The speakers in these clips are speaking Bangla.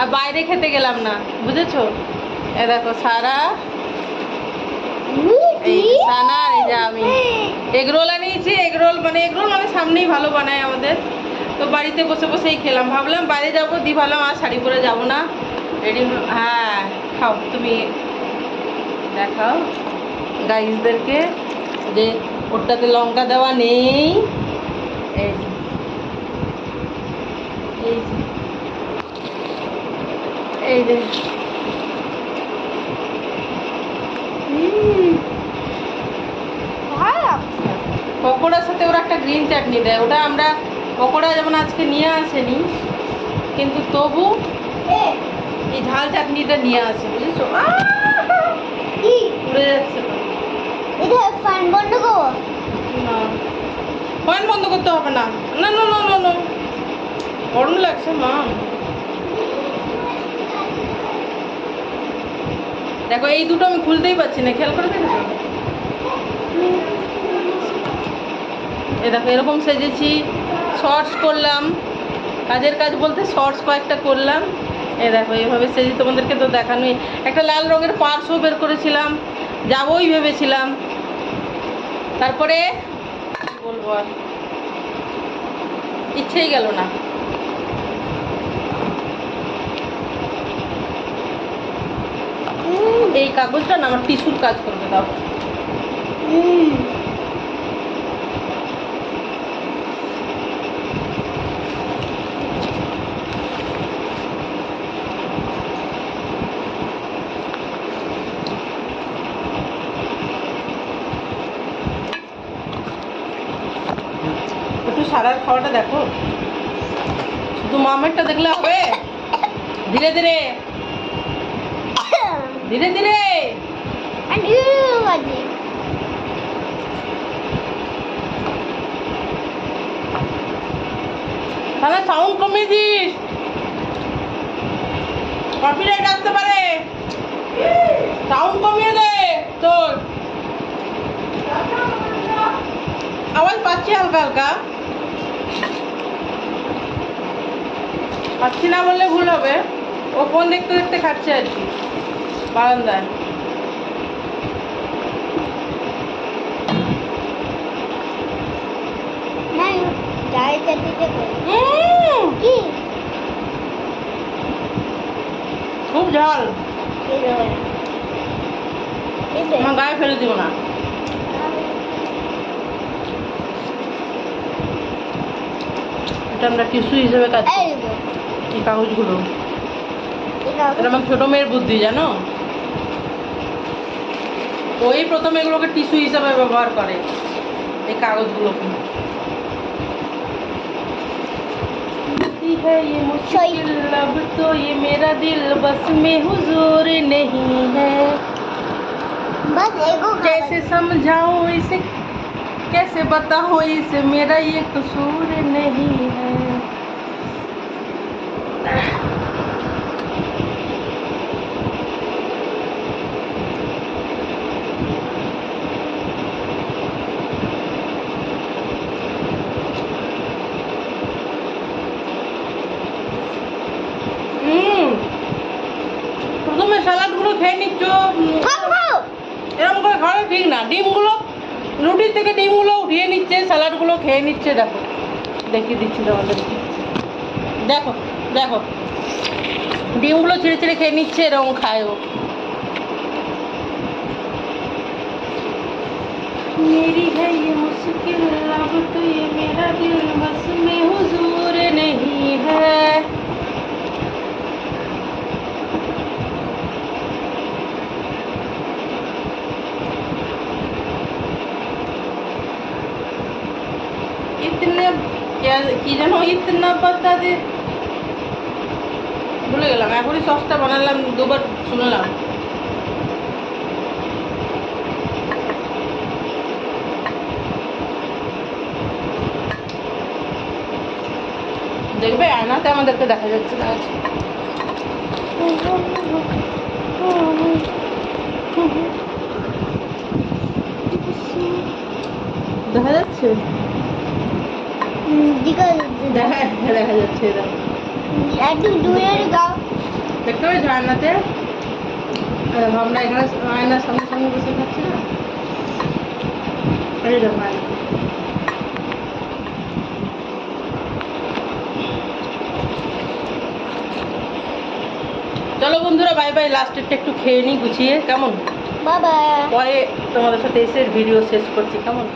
আর বাইরে খেতে গেলাম না বুঝেছ? এ দেখো সারা এই যে সানা এই যে আমি। এগরোল আনিয়েছি এগরোল মানে এগরোল মানে সামনেই ভালো বানায় আমাদের। তো বাড়িতে বসে বসেই খেলাম। ভাবলাম বাইরে যাব দি ভাবলাম আর শাড়ি পরে যাব না। রেডি হ্যাঁ খাও তুমি দেখাও। গাইজদেরকে যে ওটাতে লঙ্কা দেওয়া নেই। এই। এই যে। পকোড়ার সাথে ওরা একটা গ্রিন চাটনি দেয়। ওটা আমরা পকোড়া যেমন আজকে নিয়ে আসেনি কিন্তু তবু এই ঝাল চাটনিটা নিয়ে আসে বুঝেছ? উড়ে যাচ্ছে তো। না। ফ্যান বন্ধ করতে হবে না। না না না না না। গরম লাগছে মা। দেখো, এই দুটো আমি খুলতেই পারছি না, খেয়াল করে দেখেছ? এ দেখো, এরকম সেজেছি শর্টস করলাম, কাজের কাজ বলতে শর্টস কয়েকটা করলাম। এ দেখো, এইভাবে সেজে তোমাদেরকে তো দেখানোই। একটা লাল রঙের পার্সও বের করেছিলাম, যাবোই ভেবেছিলাম। তারপরে বলব আর? ইচ্ছেই গেল না। এই কাগজটা না আমার টিস্যুর কাজ করবে দাও। একটু সারার খাওয়াটা দেখো। শুধু মামেরটা দেখলে হবে। ধীরে ধীরে। ধীরে ধীরে। তাহলে সাউন্ড কমিয়ে দিস। কপিরাইট আসতে পারে। সাউন্ড কমিয়ে দে তোর। আওয়াজ পাচ্ছি হালকা হালকা। পাচ্ছি না বললে ভুল হবে। ও ফোন দেখতে দেখতে খাচ্ছে আর কি। বারান্দায় খুব ঝাল। আমার গায়ে ফেলে দিও না। এটা আমরা টিস্যু হিসেবে কাজ এই কাগজগুলো। এটা আমার ছোট মেয়ের বুদ্ধি জানো? ওই প্রথম এগুলোকে টিস্যু হিসাবে ব্যবহার করে এই কাগজগুলোকে है ये मुश्किल अब तो ये मेरा दिल बस में हुजूर नहीं है कैसे समझाऊं इसे कैसे बताऊं इसे मेरा ये कसूर नहीं है স্যালাডগুলো খেয়ে নিচ্ছ উম, এরকম করে খাওয়া ঠিক না ডিমগুলো রুটির থেকে ডিমগুলো উঠিয়ে নিচ্ছে স্যালাডগুলো খেয়ে নিচ্ছে দেখো দেখিয়ে দিচ্ছি তোমাদেরকে দেখো দেখো ডিমগুলো ছিঁড়ে ছিঁড়ে খেয়ে নিচ্ছে এরকম খায় ও मेरी है ये मुश्किल अब तो ये मेरा दिल बस में हुजूर नहीं है ইতনে কি যেন ইতনা পাতা দে। ভুলে গেলাম, এখনই সসটা বানালাম, দুবার শুনলাম। দেখবে, আয়নাতে আমাদেরকে দেখা যাচ্ছে না। দেখা যাচ্ছে? দেখা দেখা যাচ্ছে একটু দূরে গাও আয়নাতে? এই দেখো, আমরা এখানে আয়নার সামনে সামনে বসে খাচ্ছি না? এই দেখো আয়না। চলো বন্ধুরা বাই বাই লাস্টেরটা একটু খেয়ে নিই গুছিয়ে কেমন? বাবা পরে তোমাদের সাথে এসে ভিডিও শেষ করছি কেমন?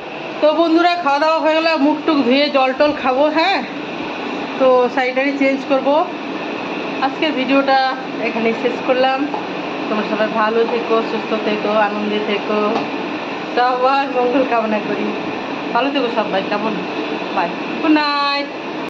তো বন্ধুরা, খাওয়া দাওয়া হয়ে গেলে মুখ টুক ধুয়ে জল টল খাব হ্যাঁ? তো শাড়িটারি চেঞ্জ করব। আজকের ভিডিওটা এখানে শেষ করলাম। তোমরা সবাই ভালো থেকো, সুস্থ থেকো, আনন্দে থেকো। সবার মঙ্গল কামনা করি। ভালো থেকো সবাই, কেমন? Bye good night